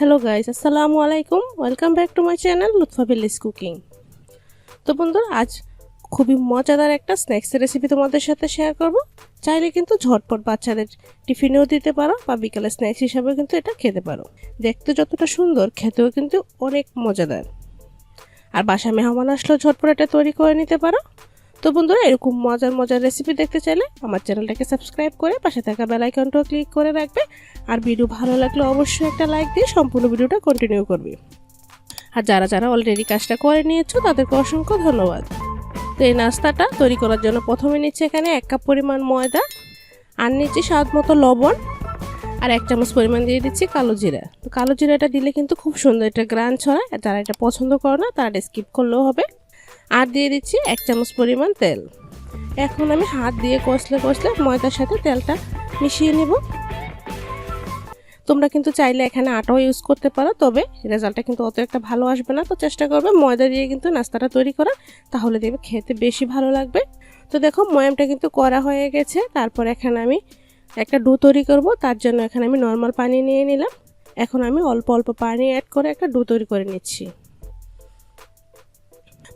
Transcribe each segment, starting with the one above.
Hello guys আসসালামু আলাইকুম welcome back to my channel Lutfa village cooking তো বন্ধুরা, আজ খুবই মজাদার একটা স্ন্যাক্সের রেসিপি তোমাদের সাথে শেয়ার করব। চাইলে কিন্তু ঝটপট বাচ্চাদের টিফিনেও দিতে পারো বা বিকালে স্ন্যাক্স হিসাবেও কিন্তু এটা খেতে পারো। দেখতে যতটা সুন্দর, খেতেও কিন্তু অনেক মজাদার। আর বাসা মেহমান আসলেও ঝটপট এটা তৈরি করে নিতে পারো। তো বন্ধুরা, এরকম মজার মজার রেসিপি দেখতে চাইলে আমার চ্যানেলটাকে সাবস্ক্রাইব করে পাশে থাকা বেল আইকনটাও ক্লিক করে রাখবে। আর ভিডিও ভালো লাগলে অবশ্যই একটা লাইক দিয়ে সম্পূর্ণ ভিডিওটা কন্টিনিউ করবে। আর যারা যারা অলরেডি কাজটা করে নিয়েছো, তাদেরকে অসংখ্য ধন্যবাদ। তো এই নাস্তাটা তৈরি করার জন্য প্রথমে নিচ্ছে এখানে এক কাপ পরিমাণ ময়দা, আর নিচ্ছি স্বাদ মতো লবণ, আর এক চামচ পরিমাণ দিয়ে দিচ্ছি কালো জিরা। তো কালো জিরাটা দিলে কিন্তু খুব সুন্দর একটা ছড়ায়, আর যারা এটা পছন্দ করো না, তারা স্কিপ করলেও হবে। আর দিয়ে দিচ্ছি এক চামচ পরিমাণ তেল। এখন আমি হাত দিয়ে কষলে কষলে ময়দার সাথে তেলটা মিশিয়ে নেব। তোমরা কিন্তু চাইলে এখানে আটাও ইউজ করতে পারো, তবে রেজাল্টটা কিন্তু অত একটা ভালো আসবে না। তো চেষ্টা করবে ময়দা দিয়ে কিন্তু নাস্তাটা তৈরি করা, তাহলে দেখবে খেতে বেশি ভালো লাগবে। তো দেখো, ময়ামটা কিন্তু করা হয়ে গেছে। তারপর এখানে আমি একটা ডো তৈরি করব, তার জন্য এখানে আমি নর্মাল পানি নিয়ে নিলাম। এখন আমি অল্প অল্প পানি অ্যাড করে একটা ডো তৈরি করে নিচ্ছি।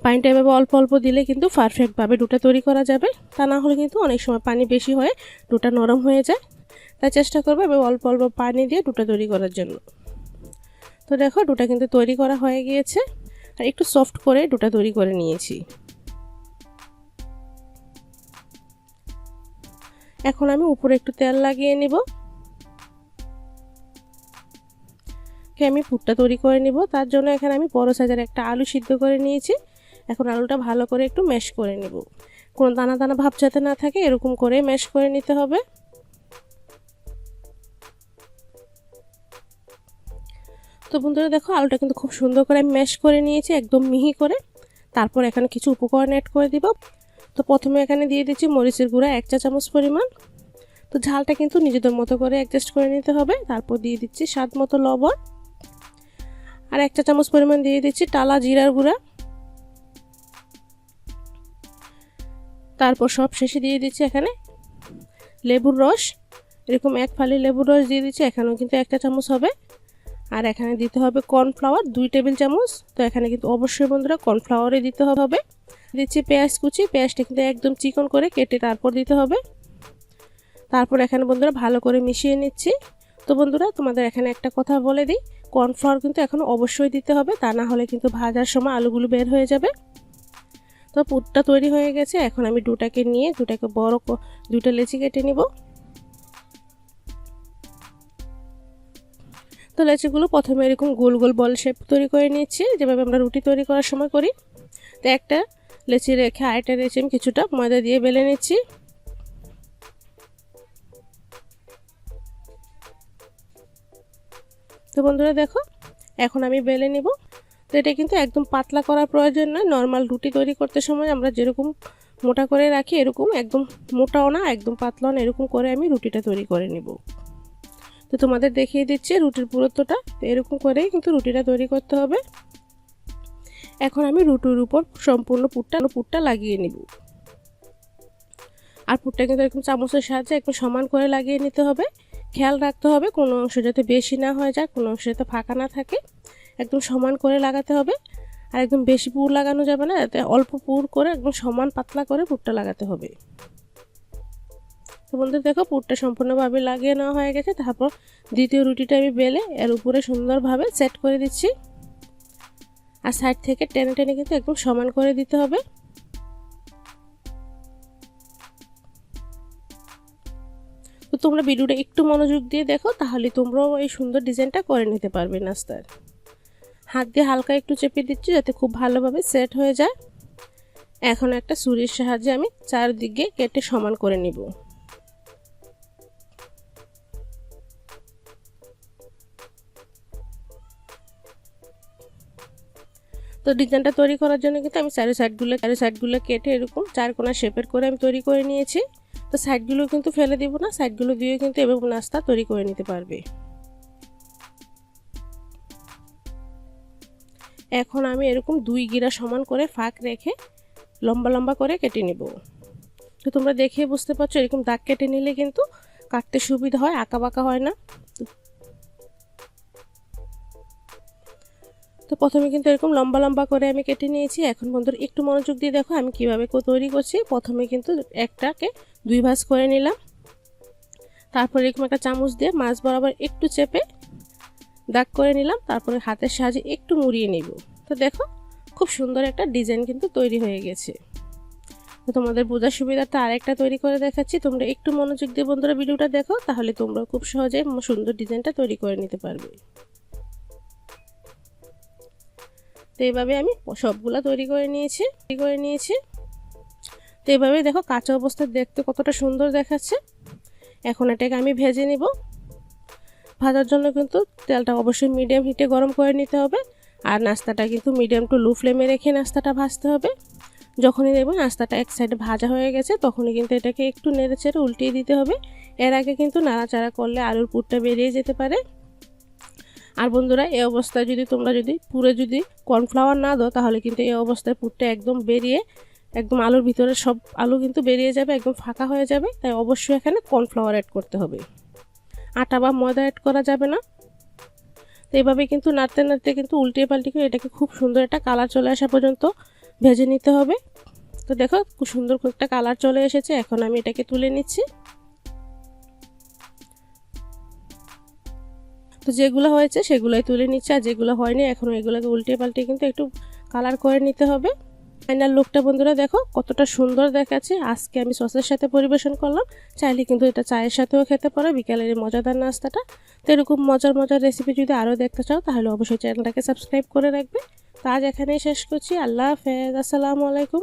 পানিটা এভাবে অল্প অল্প দিলে কিন্তু পারফেক্টভাবে ডোটা তৈরি করা যাবে। তা না হলে কিন্তু অনেক সময় পানি বেশি হয়ে ডোটা নরম হয়ে যায়। তাই চেষ্টা করবে এভাবে অল্প অল্প পানি দিয়ে ডোটা তৈরি করার জন্য। তো দেখো ডোটা কিন্তু তৈরি করা হয়ে গিয়েছে। আর একটু সফট করে ডোটা তৈরি করে নিয়েছি। এখন আমি উপরে একটু তেল লাগিয়ে নিব। আমি পুরটা তৈরি করে নিব। তার জন্য এখানে আমি বড় সাইজের একটা আলু সিদ্ধ করে নিয়েছি। এখন আলুটা ভালো করে একটু ম্যাশ করে নেব। কোনো দানা দানা ভাব যাতে না থাকে, এরকম করে ম্যাশ করে নিতে হবে। তো বন্ধুরা দেখো, আলুটা কিন্তু খুব সুন্দর করে ম্যাশ করে নিয়েছি, একদম মিহি করে। তারপর এখানে কিছু উপকরণ অ্যাড করে দিব। তো প্রথমে এখানে দিয়ে দিচ্ছি মরিচের গুঁড়া এক চা চামচ পরিমাণ। তো ঝালটা কিন্তু নিজেদের মতো করে অ্যাডজাস্ট করে নিতে হবে। তারপর দিয়ে দিচ্ছি স্বাদ মতো লবণ। আর এক চা চামচ পরিমাণ দিয়ে দিচ্ছি টালা জিরার গুঁড়া। তারপর সব শেষে দিয়ে দিচ্ছি এখানে লেবুর রস। এরকম এক ফালি লেবুর রস দিয়ে দিচ্ছি, এখানেও কিন্তু একটা চামচ হবে। আর এখানে দিতে হবে কর্নফ্লাওয়ার, দুই টেবিল চামচ। তো এখানে কিন্তু অবশ্যই বন্ধুরা কর্নফ্লাওয়ারে দিতে হবে। দিচ্ছি পেঁয়াজ কুচি, পেঁয়াজটা কিন্তু একদম চিকন করে কেটে তারপর দিতে হবে। তারপর এখানে বন্ধুরা ভালো করে মিশিয়ে নিচ্ছি। তো বন্ধুরা, তোমাদের এখানে একটা কথা বলে দিই, কর্নফ্লাওয়ার কিন্তু এখন অবশ্যই দিতে হবে, তা না হলে কিন্তু ভাজার সময় আলুগুলো বের হয়ে যাবে। তো পুরটা তৈরি হয়ে গেছে। এখন আমি দুটাকে নিয়ে, দুটাকে বড় দুটা লেচি কেটে নিব। তো লেচিগুলো প্রথমে এরকম গোল গোল বল শেপ তৈরি করে নিচ্ছি যেভাবে আমরা রুটি তৈরি করার সময় করি। তো একটা লেচি রেখে আরেকটা লেচি আমি কিছুটা ময়দা দিয়ে বেলে নিচ্ছি। তো বন্ধুরা দেখো, এখন আমি বেলে নিব। তো এটা কিন্তু একদম পাতলা করার প্রয়োজন নয়। নর্মাল রুটি তৈরি করতে সময় আমরা যেরকম মোটা করে রাখি, এরকম একদম মোটাও না, একদম পাতলাও না, এরকম করে আমি রুটিটা তৈরি করে নিব। তো তোমাদের দেখিয়ে দিচ্ছি রুটির পুরুত্বটা। এরকম করেই কিন্তু রুটিটা তৈরি করতে হবে। এখন আমি রুটির উপর সম্পূর্ণ পুরটা পুরটা লাগিয়ে নিব। আর পুরটা কিন্তু এরকম চামচের সাহায্যে একটু সমান করে লাগিয়ে নিতে হবে। খেয়াল রাখতে হবে, কোনো অংশ যাতে বেশি না হয়ে যায়, কোনো অংশ যাতে ফাঁকা না থাকে। একদম সমান করে লাগাতে হবে আর একদম বেশি পুর লাগানো যাবে না, এতে অল্প পুর করে একদম সমান পাতলা করে পুরটা লাগাতে হবে। তো বন্ধু দেখো, পুরটা সম্পূর্ণভাবে লাগিয়ে নেওয়া হয়ে গেছে। তারপর দ্বিতীয় রুটিটা আমি বেলে এর উপরে সুন্দরভাবে সেট করে দিচ্ছি। আর সাইড থেকে টেনে টেনে কিন্তু একদম সমান করে দিতে হবে। তো তোমরা ভিডিওটা একটু মনোযোগ দিয়ে দেখো, তাহলে তোমরাও এই সুন্দর ডিজাইনটা করে নিতে পারবে নাস্তার। হাত দিয়ে হালকা একটু চেপে দিচ্ছি যাতে খুব ভালোভাবে সেট হয়ে যায়। এখন একটা ছুরির সাহায্যে আমি চারদিকে কেটে সমান করে নিব। তো ডিজাইনটা তৈরি করার জন্য কিন্তু আমি চারি সাইডগুলো চারি সাইডগুলো কেটে এরকম চার কোনা শেপের করে আমি তৈরি করে নিয়েছি। তো সাইডগুলো কিন্তু ফেলে দিব না, সাইডগুলো দিয়ে কিন্তু এভাবে নাস্তা তৈরি করে নিতে পারবে। এখন আমি এরকম দুই গিরা সমান করে ফাঁক রেখে লম্বা লম্বা করে কেটে নেব। তো তোমরা দেখে বুঝতে পারছ, এরকম দাগ কেটে নিলে কিন্তু কাটতে সুবিধা হয় আঁকা বাঁকা হয় না। তো প্রথমে কিন্তু এরকম লম্বা লম্বা করে আমি কেটে নিয়েছি। এখন বন্ধুরা একটু মনোযোগ দিয়ে দেখো আমি কীভাবে তৈরি করছি। প্রথমে কিন্তু একটাকে দুই ভাঁজ করে নিলাম। তারপর এরকম একটা চামচ দিয়ে মাছ বরাবর একটু চেপে দাগ করে নিলাম, তারপরে হাতের সাহায্যে একটু মুড়িয়ে নিব। তো দেখো, খুব সুন্দর একটা ডিজাইন কিন্তু তৈরি হয়ে গেছে। তো তোমাদের বোঝার সুবিধাটা আরেকটা তৈরি করে দেখাচ্ছি। তোমরা একটু মনোযোগ দিয়ে বন্ধুরা ভিডিওটা দেখো, তাহলে তোমরা খুব সহজে সুন্দর ডিজাইনটা তৈরি করে নিতে পারবে। তো এইভাবে আমি সবগুলো তৈরি করে নিয়েছি, তৈরি করে নিয়েছি। তো এইভাবে দেখো, কাঁচা অবস্থায় দেখতে কতটা সুন্দর দেখাচ্ছে। এখন এটাকে আমি ভেজে নিব। ভাজার জন্য কিন্তু তেলটা অবশ্যই মিডিয়াম হিটে গরম করে নিতে হবে। আর নাস্তাটা কিন্তু মিডিয়াম টু লো ফ্লেমে রেখে নাস্তাটা ভাজতে হবে। যখনই দেখবেন নাস্তাটা এক সাইডে ভাজা হয়ে গেছে, তখনই কিন্তু এটাকে একটু নেড়ে চেড়ে উল্টিয়ে দিতে হবে। এর আগে কিন্তু নাড়াচাড়া করলে আলুর পুরটা বেরিয়ে যেতে পারে। আর বন্ধুরা, এই অবস্থায় যদি তোমরা যদি পুরে যদি কর্নফ্লাওয়ার না দাও, তাহলে কিন্তু এই অবস্থায় পুরটা একদম বেরিয়ে, একদম আলুর ভিতরে সব আলু কিন্তু বেরিয়ে যাবে, একদম ফাঁকা হয়ে যাবে। তাই অবশ্যই এখানে কর্নফ্লাওয়ার অ্যাড করতে হবে। আটা বা ময়দা অ্যাড করা যাবে না। তো এইভাবে কিন্তু নাড়তে নাড়তে কিন্তু উল্টে পাল্টে করে এটাকে খুব সুন্দর একটা কালার চলে আসা পর্যন্ত ভেজে নিতে হবে। তো দেখো, খুব সুন্দর একটা কালার চলে এসেছে। এখন আমি এটাকে তুলে নিচ্ছি। তো যেগুলো হয়েছে সেগুলোই তুলে নিচ্ছে। আর যেগুলো হয়নি, এখন এগুলোকে উল্টে পাল্টে কিন্তু একটু কালার করে নিতে হবে। ফাইনাল লুকটা বন্ধুরা দেখো, কতটা সুন্দর দেখাচ্ছে। আজকে আমি সসের সাথে পরিবেশন করলাম। চাইলে কিন্তু এটা চায়ের সাথেও খেতে পারো, বিকালের এই মজাদার নাস্তাটা। তো এরকম মজার মজার রেসিপি যদি আরও দেখতে চাও, তাহলে অবশ্যই চ্যানেলটাকে সাবস্ক্রাইব করে রাখবে। তো আজ এখানেই শেষ করছি। আল্লাহ হাফেজ। আসসালামু আলাইকুম।